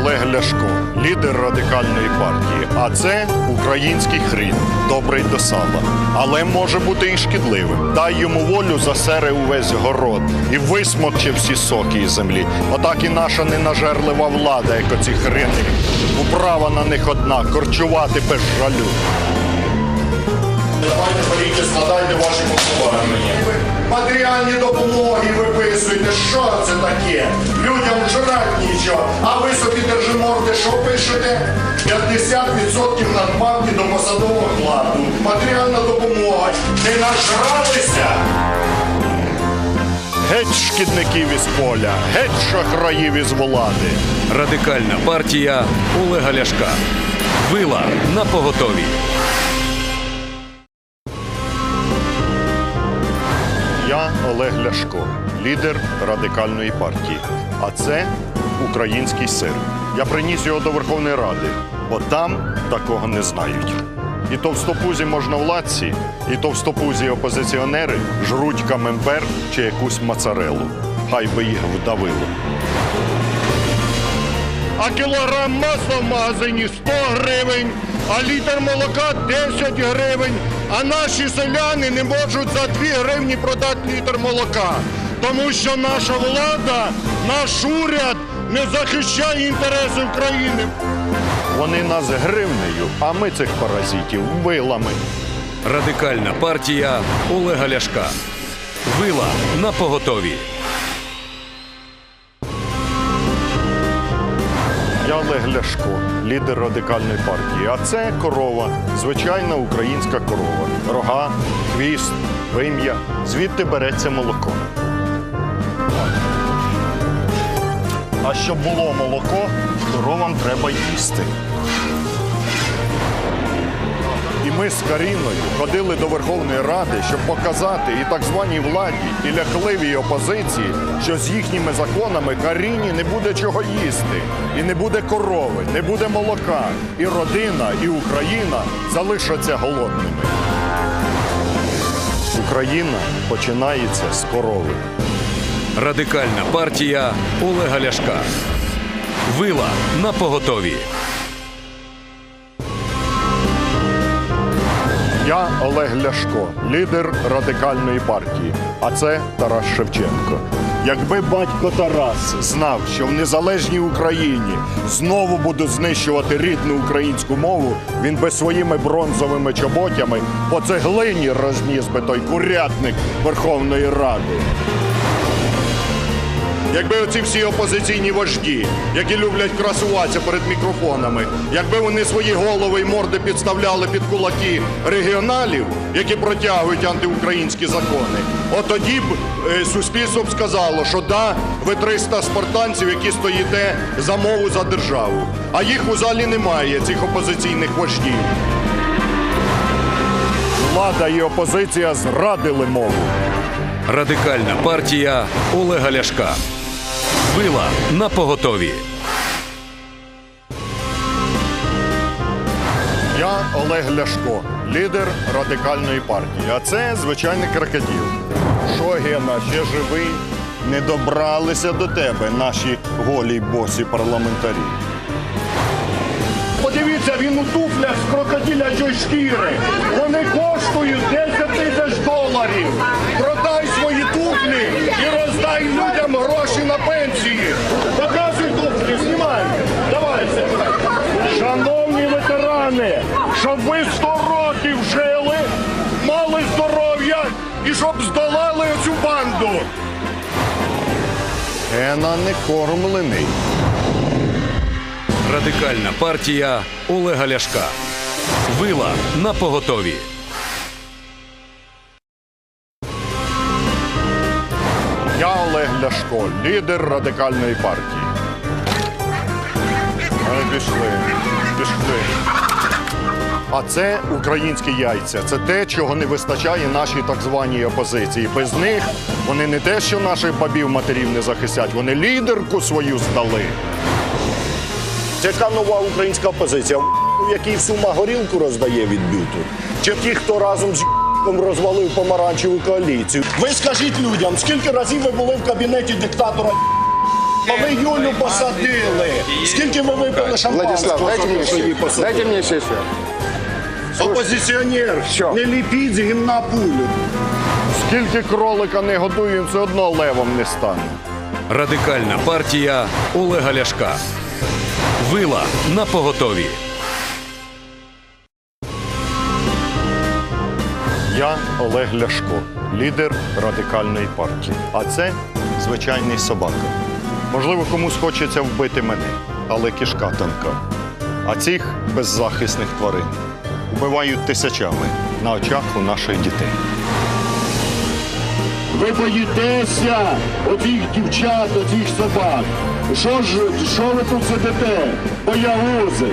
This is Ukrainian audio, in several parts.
Олег Ляшко, лідер радикальної партії. А це український хрін, добрий до сала. Але може бути і шкідливим. Дай йому волю засере увесь город і висмокче всі соки із землі. Отак і наша ненажерлива влада, як оці хрени. Управа на них одна корчувати без жалю. Давайте поріки, складайте ваші повноваження. Матеріальні допомоги виписуєте. Що це таке? Людям жрать нічого. А ви собі держиморди, що пишете? 50% надбавки до посадового окладу. Матеріальна допомога. Не нажралися? Геть шкідників із поля, геть шахраїв із влади. Радикальна партія Олега Ляшка. Вила на поготові. Я Олег Ляшко, лідер радикальної партії. А це український сир. Я приніс його до Верховної Ради, бо там такого не знають. І товстопузі можновладці, і товстопузі опозиціонери жруть камембер чи якусь моцарелу. Хай би їх вдавило. А кілограм масла в магазині 100 гривень, а літр молока 10 гривень. А наші селяни не можуть за 2 гривні продати літр молока. Тому що наша влада, наш уряд не захищає інтереси України. Вони нас гривнею, а ми цих паразитів вилами. Радикальна партія Олега Ляшка. Вила на поготові. Я Олег Ляшко, лідер радикальної партії. А це корова, звичайна українська корова. Рога, хвіст, вим'я. Звідти береться молоко. А щоб було молоко, коровам треба їсти. Ми з Каріною ходили до Верховної Ради, щоб показати і так званій владі, і ляхливій опозиції, що з їхніми законами Каріні не буде чого їсти, і не буде корови, не буде молока, і родина, і Україна залишаться голодними. Україна починається з корови. Радикальна партія Олега Ляшка. Вила на поготові. Я Олег Ляшко, лідер радикальної партії. А це Тарас Шевченко. Якби батько Тарас знав, що в незалежній Україні знову будуть знищувати рідну українську мову, він би своїми бронзовими чоботями по цеглині розніс би той курятник Верховної Ради. Якби оці всі опозиційні вожді, які люблять красуватися перед мікрофонами, якби вони свої голови і морди підставляли під кулаки регіоналів, які протягують антиукраїнські закони, от тоді б е, суспільство б сказало, що да, ви 300 спартанців, які стоїте за мову за державу. А їх у залі немає, цих опозиційних вождів. Влада і опозиція зрадили мову. Радикальна партія Олега Ляшка. Вила на поготові. Я Олег Ляшко, лідер радикальної партії. А це звичайний крокодил. Що, Гена, ще живий? Не добралися до тебе наші голі босі парламентарі. Подивіться, він у туфлях з крокодилячої шкіри. Вони коштують 10 тисяч доларів. Продай щоб ви 100 років жили, мали здоров'я і щоб здолали цю банду. Гена не кормлений. Радикальна партія Олега Ляшка. Вила на поготові. Я Олег Ляшко, лідер радикальної партії. Ми пішли, пішли. А це українські яйця. Це те, чого не вистачає нашій так званій опозиції. Без них вони не те, що наших бабів матерів не захистять, вони лідерку свою здали. Це яка нова українська опозиція, в якій сума горілку роздає від бюту? Чи ті, хто разом з розвалив помаранчеву коаліцію? Ви скажіть людям, скільки разів ви були в кабінеті диктатора Коли Юлю посадили, скільки ви випили шампанського? Владислав, дайте мне що Опозиціонер, Що? не ліпіть з гімна пулю. Скільки кролика не годуємо, все одно левом не стане. Радикальна партія Олега Ляшка. Вила на поготові. Я Олег Ляшко, лідер радикальної партії. А це звичайний собака. Можливо, комусь хочеться вбити мене, але кишка тонка. А цих беззахисних тварин вбивають тисячами на очах у наших дітей. Ви боїтеся оцих дівчат, оцих собак. Що ж, що ви тут сидите? Боягузи.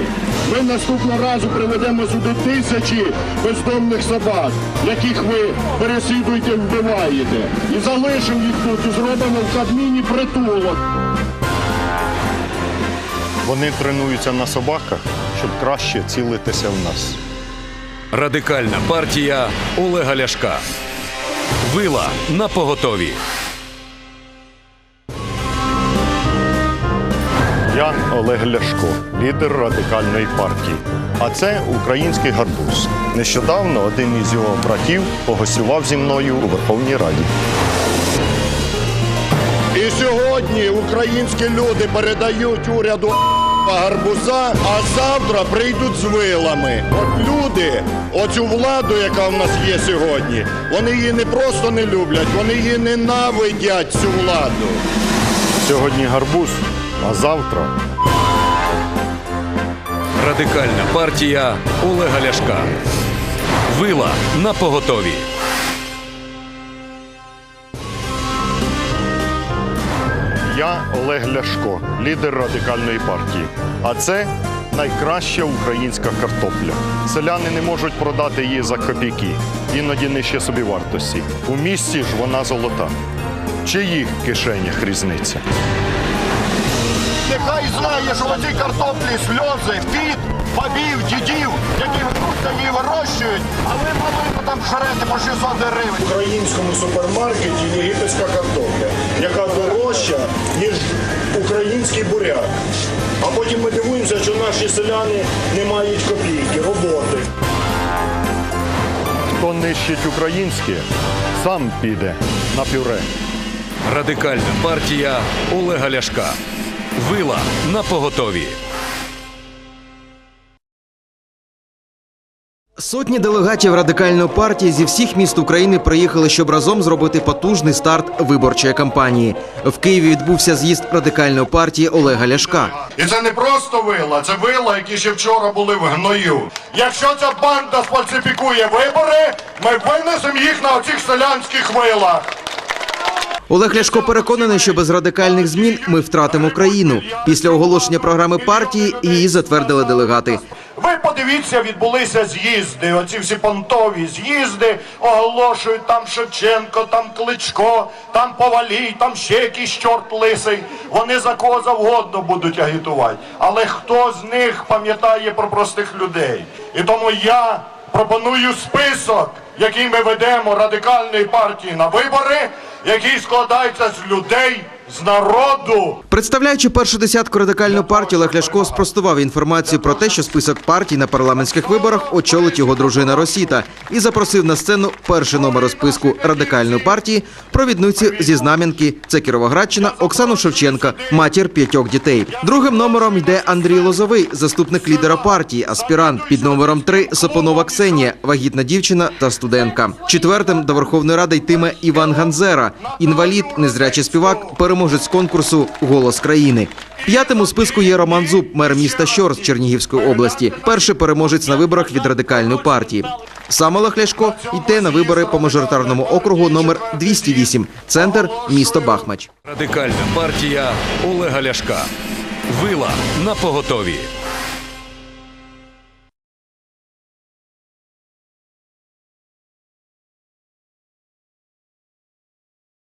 Ми наступного разу приведемо сюди тисячі бездомних собак, яких ви переслідуєте, вбиваєте. І залишимо їх тут і зробимо в Кабміні притулок. Вони тренуються на собаках, щоб краще цілитися в нас. Радикальна партія Олега Ляшка. Вила на поготові. Я Олег Ляшко, лідер радикальної партії. А це український гарбуз. Нещодавно один із його братів погостював зі мною у Верховній Раді. І сьогодні українські люди передають уряду гарбуза, а завтра прийдуть з вилами. От люди, оцю владу, яка в нас є сьогодні, вони її не просто не люблять, вони її ненавидять цю владу. Сьогодні гарбуз, а завтра Радикальна партія Олега Ляшка. Вила на поготові. Я Олег Ляшко, лідер радикальної партії. А це найкраща українська картопля. Селяни не можуть продати її за копійки, іноді нижче собі вартості. У місті ж вона золота. В чиїх кишенях різниця? Нехай знає, що в цій картоплі сльози, під, бабів, дідів, які її вирощують, а ви маленько там шарете по 600 гривень. В українському супермаркеті єгипетська картопля, яка дорожча, ніж український буряк. А потім ми дивуємося, що наші селяни не мають копійки, роботи. Хто нищить українське, сам піде на пюре. Радикальна партія Олега Ляшка. Вила на поготові. Сотні делегатів радикальної партії зі всіх міст України приїхали, щоб разом зробити потужний старт виборчої кампанії. В Києві відбувся з'їзд радикальної партії Олега Ляшка. І це не просто вила, це вила, які ще вчора були в гною. Якщо ця банда сфальсифікує вибори, ми винесемо їх на оцих селянських вилах. Олег Ляшко переконаний, що без радикальних змін ми втратимо країну. Після оголошення програми партії її затвердили делегати. Ви подивіться, відбулися з'їзди. Оці всі понтові з'їзди оголошують там Шевченко, там Кличко, там Повалій, там ще якийсь чорт лисий. Вони за кого завгодно будуть агітувати. Але хто з них пам'ятає про простих людей? І тому я пропоную список, який ми ведемо радикальної партії на вибори, який складається з людей, з народу. Представляючи першу десятку радикальної партії, Олег Ляшко спростував інформацію про те, що список партій на парламентських виборах очолить його дружина Росіта і запросив на сцену перший номер списку радикальної партії провідницю зі Знам'янки. Це Кіровоградщина Оксану Шевченка, матір п'ятьох дітей. Другим номером йде Андрій Лозовий, заступник лідера партії, аспірант. Під номером три Сопонова Ксенія, вагітна дівчина та студентка. Четвертим до Верховної Ради йтиме Іван Ганзера, інвалід, незрячий співак, переможець конкурсу Голос країни. П'ятим у списку є Роман Зуб, мер міста Щор з Чернігівської області. Перший переможець на виборах від радикальної партії. Сам Олег йде на вибори по мажоритарному округу номер 208, центр місто Бахмач. Радикальна партія Олега Ляшка. Вила на поготові.